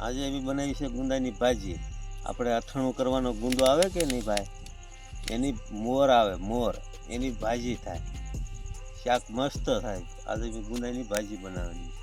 આજે એવી બનાવી છે ગુંદાની ભાજી. આપણે અથાણું કરવાનો ગુંદો આવે કે નહીં ભાઈ? એની મોર આવે, મોર. એની ભાજી થાય. શાક મસ્ત થાય. આજે મેં ગુંદાની ભાજી બનાવવાની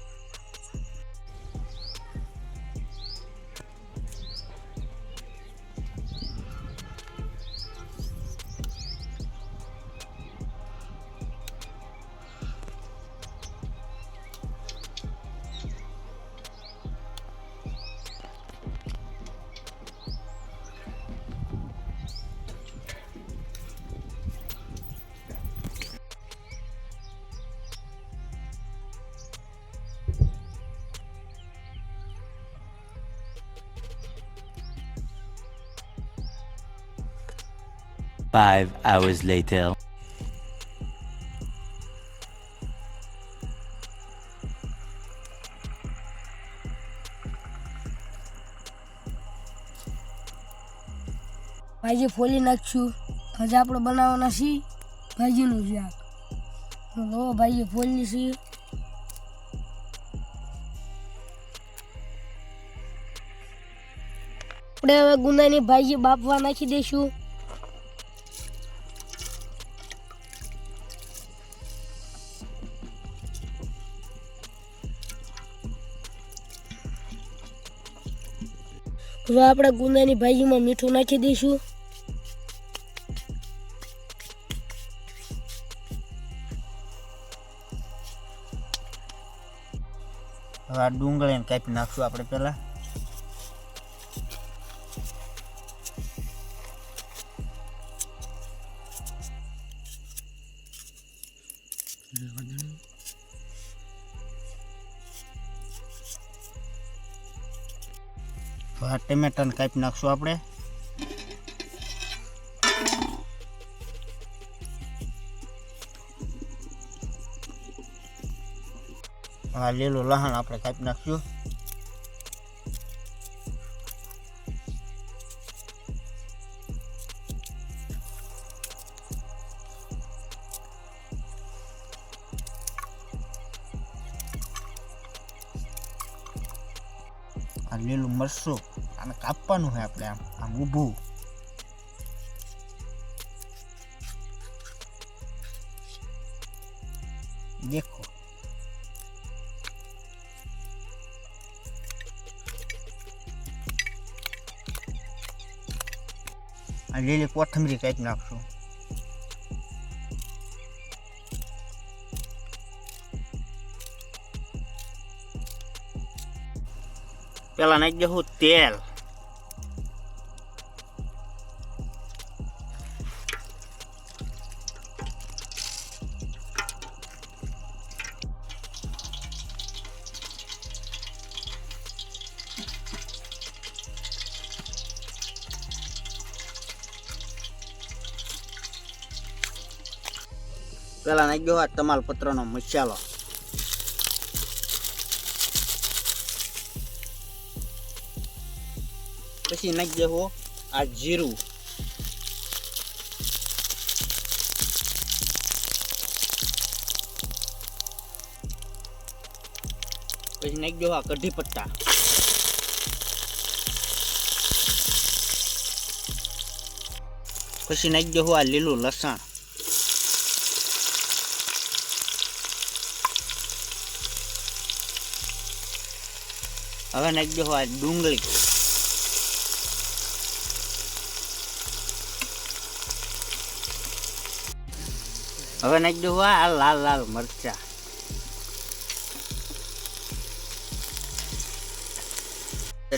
Five hours later. ભાજી ફોલી નાખશું આજે આપણે બનાવવાના છીએ. ભાજીનું શાક. લો ભાજી ફોલી છીએ આપણે હવે ગુંદાની ભાજી બાફવા નાખી દઈશું. હવે આપણે ગુંદાની ભાજીમાં મીઠું નાખી દઈશું. હવે આ ડુંગળીને કાપી નાખશું આપણે પહેલાં. આ ટમેટાને કાપી નાખશું આપણે. આ લીલું લહાણ આપણે કાપી નાખશું આ લીલું મરસું આને કાપવાનું છે આપણે આમ આમ ઊભું. દેખો. આ લીલી કોથમરી કાપી નાખશું. પેલા નાખી દઉં તેલ. પેલા નાખી દઉં આ તમાલપત્રનો મસાલો. પછી નાખી દેવો આ જીરું. પછી નાખી દેવો આ કઢી પત્તા. પછી નાખી દેવું આ લીલું લસણ. હવે નાખી દેવું આ ડુંગળી. હવે નાખી દઉં આ લાલ લાલ મરચા.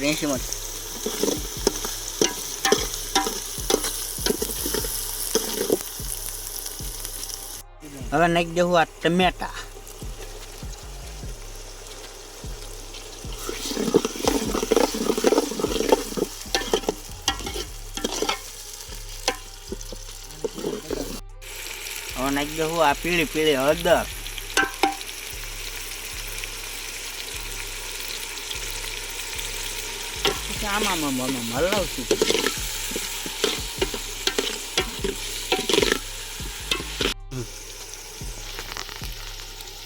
એસીમાં હવે નાખી દઉં આ ટમેટા. હવે નાખી દઉં આ પીળી પીળી હળદર. આમાં હલાવશું.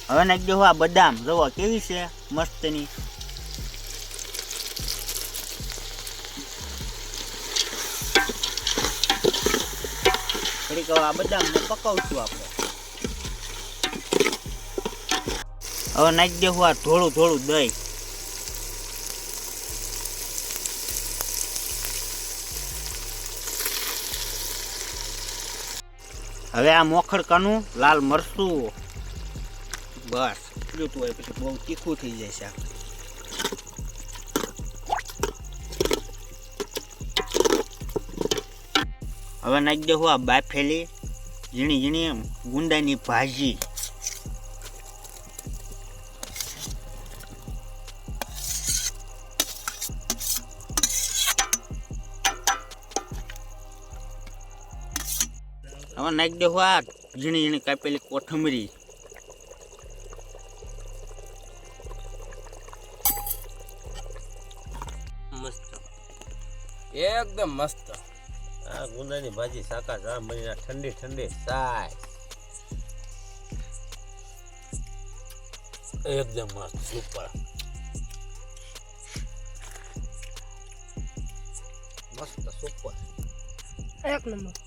હવે નાખી દઉં આ બદામ. જુઓ કેવી છે મસ્તની. ઘડીક આ બદામને પકાવશું આપણે. હવે નાખી દેવું આ થોડું થોડું દહીં. હવે આ મોખડકાનું લાલ મરચું. બસ, એટલું હોય, પછી બહુ તીખું થઈ જાય શાક. હવે નાખી દેવું આ બાફેલી, ઝીણી ઝીણી ગુંદાની ભાજી. હવે નાખી દેવું આ ઝીણી ઝીણી કાપેલી કોથમરી. મસ્ત. એકદમ મસ્ત. આ ગુંદાની ભાજી શાકા જા મહિના ઠંડી ઠંડી સાય એકદમ મસ્ત સુપર મસ્ત સુપર એક નંબર.